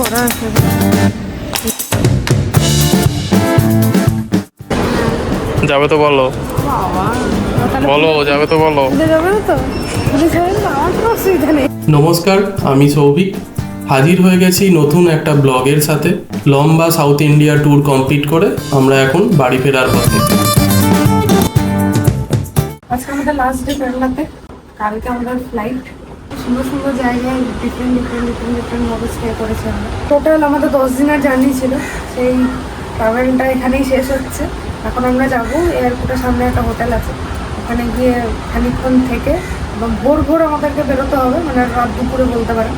করা আছে। যাবে তো বলো। বলো যাবে তো বলো। নমস্কার আমি সৌভিক। হাজির হয়ে গেছি নতুন একটা ব্লগের সাথে। লম্বা সাউথ ইন্ডিয়া ট্যুর কমপ্লিট করে আমরা এখন বাড়ি ফেরার পথে। আজকে আমাদের লাস্ট ডে কেরালাতে। কালকে আমাদের ফ্লাইট সুন্দর সুন্দর জায়গায় ডিফারেন্ট ডিফারেন্ট ডিফারেন্ট ডিফারেন্ট ভাবে স্টে করেছে আমরা। টোটাল আমাদের দশ দিনের জার্নি ছিল। সেই ট্রাভেলটা এখানেই শেষ হচ্ছে। এখন আমরা যাব এয়ারপোর্টের সামনে একটা হোটেল আছে। ওখানে গিয়ে খানিকক্ষণ থেকে এবং ভোর ভোর আমাদেরকে বেরোতে হবে মানে রাত দুপুরে বলতে পারেন।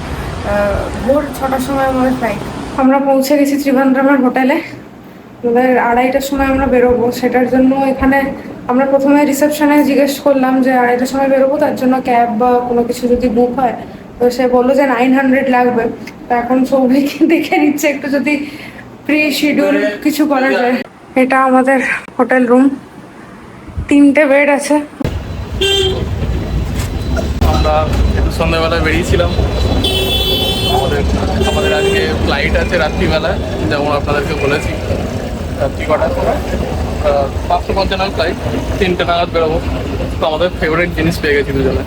ভোর ছটার সময় আমাদের ফ্লাইট আমরা পৌঁছে গেছি ত্রিভান্দ্রমের হোটেলে আমাদের আড়াইটার সময় আমরা বেরোবো সেটার জন্য এখানে আমরা প্রথমে রিসেপশনে জিজ্ঞেস করলাম যে আড়াইটার সময় বেরোবো তার জন্য ক্যাব বা কোনো কিছু যদি বুক হয়। তো সে বলল যে নাইন হান্ড্রেড লাগবে। তো এখন সৌভিক দেখে নিচ্ছে একটু যদি প্রি শিডিউল কিছু করা যায়। এটা আমাদের হোটেল রুম তিনটে বেড আছে। আমরা একটু সন্ধ্যাবেলায় বেরিয়েছিলাম। আমাদের আমাদের আজকে ফ্লাইট আছে রাত্রিবেলায় যেমন আপনাদেরকে বলেছি। রাত্রি কটার সময় পাঁচশো পঞ্চান্ন ফ্লাইট তিনটে নাগাদ বেরোবো। তো আমাদের ফেভারিট জিনিস পেয়ে গেছি দুজনে।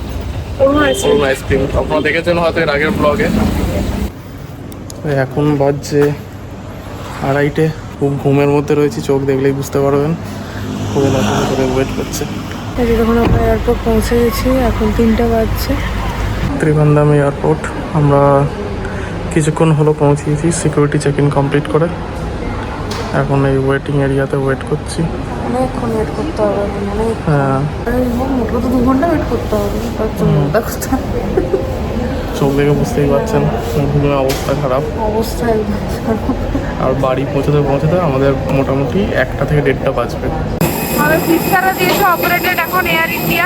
অরুণ আইসক্রিম আপনারা দেখেছেন হয়তো এর আগের ব্লগে এখন বাজছে আড়াইটে। খুব ঘুমের মধ্যে রয়েছি চোখ দেখলেই বুঝতে পারবেন। খুব নতুন করে ওয়েট করছে। যখন আমরা এয়ারপোর্ট পৌঁছে গেছি এখন তিনটে বাজছে। ত্রিভান্দাম এয়ারপোর্ট আমরা কিছুক্ষণ হলো পৌঁছিয়েছি সিকিউরিটি চেক ইন কমপ্লিট করে। এখন এই ওয়েটিং এরিয়াতে ওয়েট করছি। অনেকক্ষণ ওয়েট করতে হবে অনেক হ্যাঁ। মোটর তো দু ঘণ্টা ওয়েট করতে হবে তার জন্য দেখতে চোখ দেখে বুঝতেই পারছেন ঘুমের অবস্থা খারাপ। অবস্থা আর বাড়ি পৌঁছতে পৌঁছতে আমাদের মোটামুটি একটা থেকে দেড়টা বাজবে। আমাদের ভিস্তারা দিয়েছে অপারেটেড এখন এয়ার ইন্ডিয়া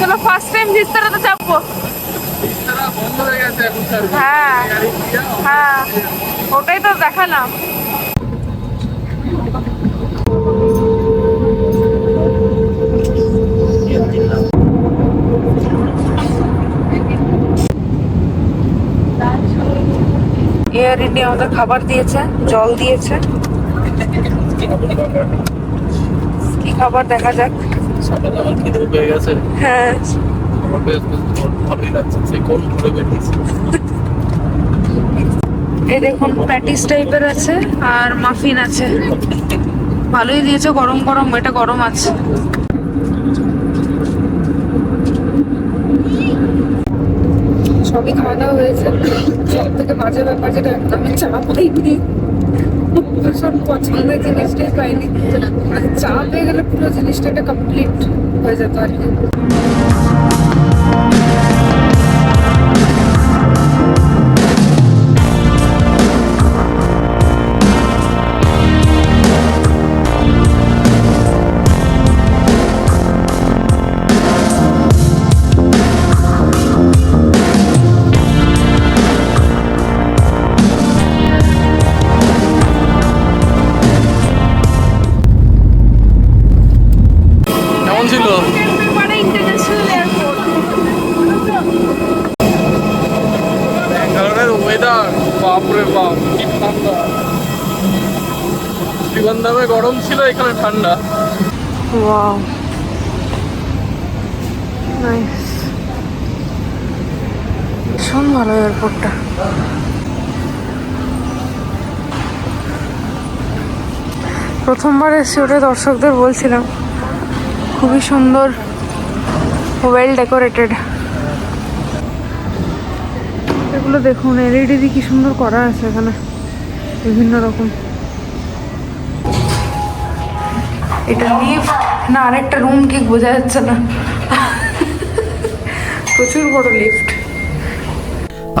চলো ফার্স্ট টাইম ভিস্তারাতে চাপবো হয়ে হ্যাঁ হ্যাঁ ওটাই তো দেখালাম। ইন্ডিয়া আমাদের খাবার দিয়েছে, জল দিয়েছে। কি খাবার দেখা যাক? হ্যাঁ। এই দেখুন, প্যাটিস টাইপের আছে আর মাফিন আছে। ভালোই দিয়েছে, গরম গরম, এটা গরম আছে। সবই খাওয়া দাওয়া হয়েছে। সব থেকে বাজে ব্যাপার যেটা, আমি চা পাইনি। ভীষণ পছন্দের জিনিসটাই পাইনি। আর চা পেয়ে গেলে পুরো জিনিসটা একটা কমপ্লিট হয়ে যেত আর কি। গরম ছিল, এখানে ঠান্ডা। ওয়াও ভীষণ ভালো এয়ারপোর্টটা প্রথমবার এসে ওটা দর্শকদের বলছিলাম। খুবই সুন্দর ওয়েল ডেকোরেটেড এগুলো দেখুন এলইডি দিয়ে কি সুন্দর করা আছে এখানে। বিভিন্ন রকম। এটা লিফট না, আরেকটা রুম ঠিক বোঝা যাচ্ছে না। প্রচুর বড় লিফট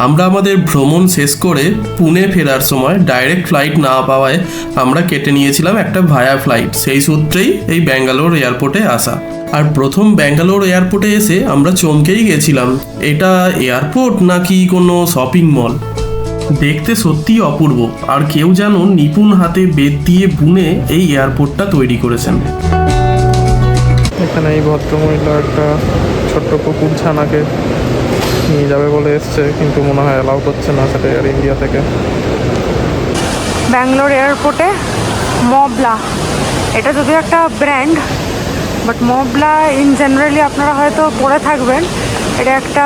আমরা আমাদের ভ্রমণ শেষ করে পুনে ফেরার সময় ডাইরেক্ট ফ্লাইট না পাওয়ায় আমরা কেটে নিয়েছিলাম একটা ভায়া ফ্লাইট সেই সূত্রেই এই ব্যাঙ্গালোর এয়ারপোর্টে আসা। আর প্রথম ব্যাঙ্গালোর এয়ারপোর্টে এসে আমরা চমকেই গেছিলাম। এটা এয়ারপোর্ট নাকি কোনো শপিং মল দেখতে সত্যিই অপূর্ব। আর কেউ যেন নিপুণ হাতে বেদ দিয়ে বুনে এই এয়ারপোর্টটা তৈরি করেছেন। এখানে এই ভদ্রমহিলা একটা ছোট্ট কুকুর ছানাকে নিয়ে যাবে বলে এসছে কিন্তু মনে হয় অ্যালাউ করছে না সেটা এয়ার ইন্ডিয়া থেকে। ব্যাঙ্গালোর এয়ারপোর্টে মবলা। এটা যদিও একটা ব্র্যান্ড বাট মবলা ইন জেনারেলি আপনারা হয়তো পড়ে থাকবেন। এটা একটা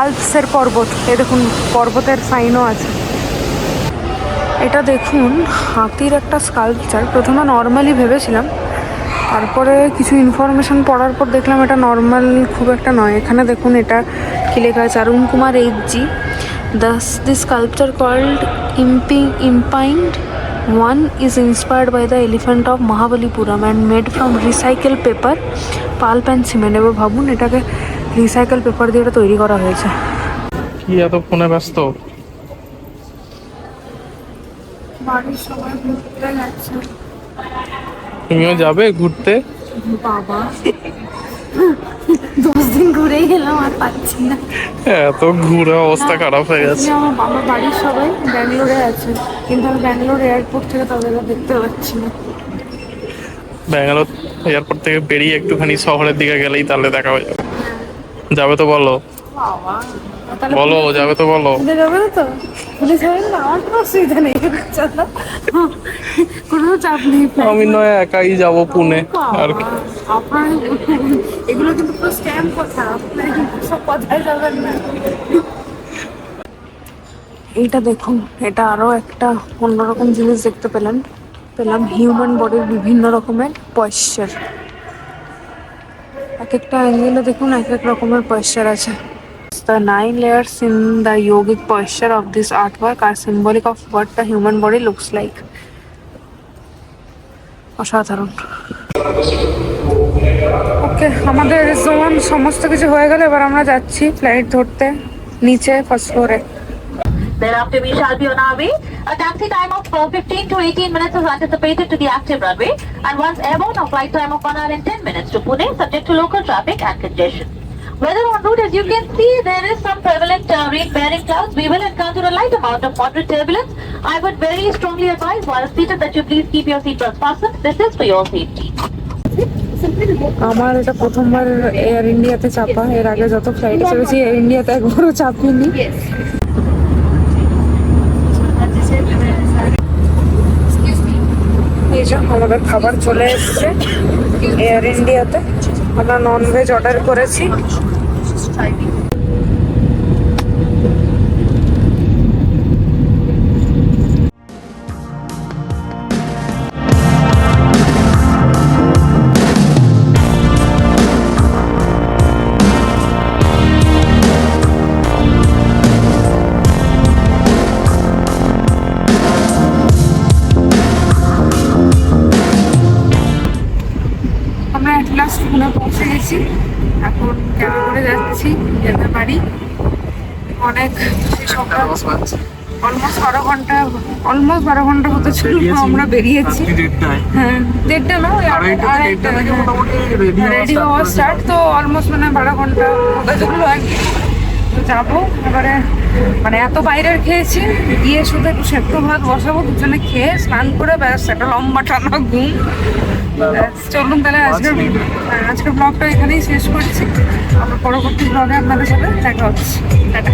আলপসের পর্বত। এই দেখুন, পর্বতের সাইনও আছে। এটা দেখুন, হাতির একটা স্কাল্পচার প্রথমে নর্মালি ভেবেছিলাম, তারপরে কিছু ইনফরমেশন পড়ার পর দেখলাম এটা নর্মাল খুব একটা নয়। এখানে দেখুন, এটা কি লেখা আছে? Arun Kumar H G Das this sculpture called imping impinged one is inspired by the elephant of Mahabalipuram and made from recycle paper pulp and cement এবার ভাবুন, এটাকে রিসাইকেল পেপার দিয়ে এটা তৈরি করা হয়েছে। কি এত ফোনে ব্যস্ত? বাড়ির সবাই ঘুরতে যাচ্ছে তুমিও যাবে ঘুরতে? বাবা। দশ দিন ঘুরেই গেলাম আর পাচ্ছি না। এত ঘুরে অবস্থা খারাপ হয়ে গেছে। আমার বাড়ির সবাই ব্যাঙ্গালোরে আছে। কিন্তু আমি ব্যাঙ্গালোর এয়ারপোর্ট থেকে তাদের দেখতে পাচ্ছি না। ব্যাঙ্গালোর এয়ারপোর্ট থেকে বেরিয়ে একটুখানি শহরের দিকে গেলেই তাহলে দেখা হয়ে যাবে। যাবে তো বলো। বলো যাবে তো বলো। যাবে তো? পুলিশ না আমার কোনো অসুবিধা নেই। কোনো চাপ নেই। আমি নয় একাই যাব পুনে। আর কি। আপনার এগুলো কিন্তু পুরো স্ক্যাম কথা। আপনার সব কথায় যাবেন না। এইটা দেখুন এটা আরও একটা অন্যরকম জিনিস দেখতে পেলেন। পেলাম হিউম্যান বডির বিভিন্ন রকমের পয়শ্চার। এক একটা অ্যাঙ্গেলে দেখুন, এক এক রকমের পয়সার আছে। The nine layers in the yogic posture of this art work R symbolic of what the human body looks like অসাধারণ। ওকে আমাদের জোন সমস্ত কিছু হয়ে গেলে, এবার আমরা যাচ্ছি ফ্লাইট ধরতে, নিচে ফার্স্ট ফ্লোরে Thereafter, we shall be on our way. A taxi time of uh, 15 to 18 minutes is anticipated to the active runway. And once airborne, a flight time of 1 hour and 10 minutes to Pune, subject to local traffic and congestion. Weather en route, as you can see, there is some prevalent uh, rain-bearing clouds. We will encounter a light amount of moderate turbulence. I would very strongly advise while seated that you please keep your seatbelts fastened. This is for your safety. আমার এটা প্রথমবার air ইন্ডিয়াতে চাপা এর আগে যত flight চেপেছি air ইন্ডিয়াতে একবারও চাপিনি যে আমাদের খাবার চলে এসেছে এয়ার ইন্ডিয়াতে আমরা নন ভেজ অর্ডার করেছি। গেছি এখন ক্যাবে করে যাচ্ছি যেতে পারি। অনেক অলমোস্ট বারো ঘণ্টা অলমোস্ট বারো ঘণ্টা মতো ছিল আমরা বেরিয়েছি। হ্যাঁ দেড়টা না রেডি হওয়া স্টার্ট তো অলমোস্ট মানে বারো ঘণ্টা মতো যেগুলো আর কি। তো যাব এবারে মানে এত বাইরের খেয়েছি গিয়ে শুধু একটু সেদ্ধ ভাত বসাবো দুজনে খেয়ে স্নান করে ব্যাস একটা লম্বা টানা ঘুম। ব্যাস, চলুন তাহলে আজকের হ্যাঁ, আজকের ব্লগটা এখানেই শেষ করছি। আমরা পরবর্তী ব্লগে আপনাদের সাথে দেখা হচ্ছে। টাটা।